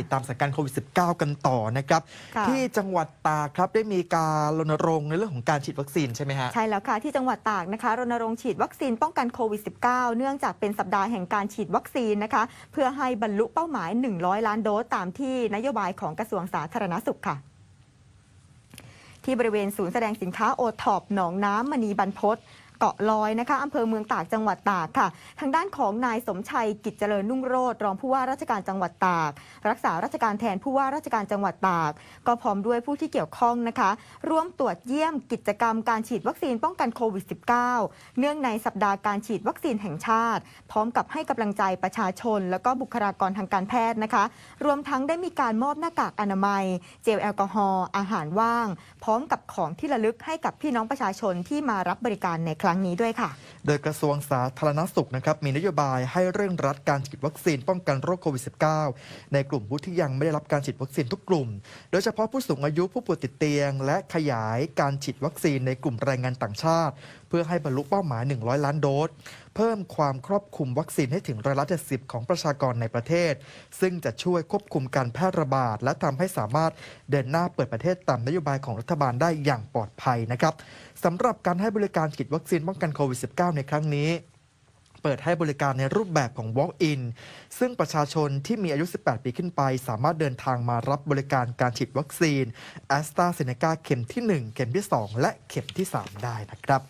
ติดตามสถานการณ์โควิด -19 กันต่อนะครับค่ะที่จังหวัดตากครับได้มีการรณรงค์ในเรื่องของการฉีดวัคซีนใช่ไหมฮะ ใช่แล้วค่ะ ที่จังหวัดตากนะคะรณรงค์ฉีดวัคซีนป้องกันโควิด -19 เนื่องจากเป็นสัปดาห์แห่งการฉีดวัคซีนนะคะ เพื่อให้บรรลุเป้าหมาย 100 ล้านโดสตามที่นโยบายของกระทรวงสาธารณสุขค่ะที่บริเวณศูนย์แสดงสินค้าโอท็อปหนองน้ำมณีบรรพต เกาะลอยนะคะอำเภอเมืองตากจังหวัดตากค่ะ ทางด้านของนายสมชัยกิจเจริญนุ่งโรธรองผู้ว่าราชการจังหวัดตาก รักษาราชการแทนผู้ว่าราชการจังหวัดตาก ก็พร้อมด้วยผู้ที่เกี่ยวข้องนะคะร่วมตรวจเยี่ยมกิจกรรมการฉีดวัคซีนป้องกันโควิด -19 เนื่องในสัปดาห์การฉีดวัคซีนแห่งชาติ พร้อมกับให้กำลังใจประชาชน แล้วก็บุคลากรทางการแพทย์นะคะ รวมทั้งได้มีการมอบหน้ากากอนามัย เจลแอลกอฮอล์อาหารว่าง พร้อมกับของที่ระลึกให้กับพี่น้องประชาชนที่มารับบริการในครั้งนี้ด้วยค่ะ โดยกระทรวงสาธารณสุขนะครับมีนโยบายให้เร่งรัดการฉีดวัคซีนป้องกันโรคโควิด -19 ในกลุ่มผู้ที่ยังไม่ได้รับการฉีดวัคซีนทุกกลุ่ม โดยเฉพาะผู้สูงอายุผู้ป่วยติดเตียง และขยายการฉีดวัคซีนในกลุ่มแรงงานต่างชาติ พื่อให้บรรลุเป้าหมาย 100 ล้านโดส เพิ่มความครอบคลุมวัคซีนให้ถึงร้อยละ70 ของประชากรในประเทศ ซึ่งจะช่วยควบคุมการแพร่ระบาด และทำให้สามารถเดินหน้าเปิดประเทศตามนโยบายของรัฐบาลได้อย่างปลอดภัยนะครับสำหรับการให้บริการฉีดวัคซีนป้องกันโควิด -19 ในครั้งนี้เปิดให้บริการในรูปแบบของ Walk-in ซึ่งประชาชนที่มีอายุ 18 ปีขึ้นไป สามารถเดินทางมารับบริการการฉีดวัคซีนแอสตราเซเนกาเข็มที่ 1 เข็มที่ 2 และเข็มที่ 3 ได้นะครับ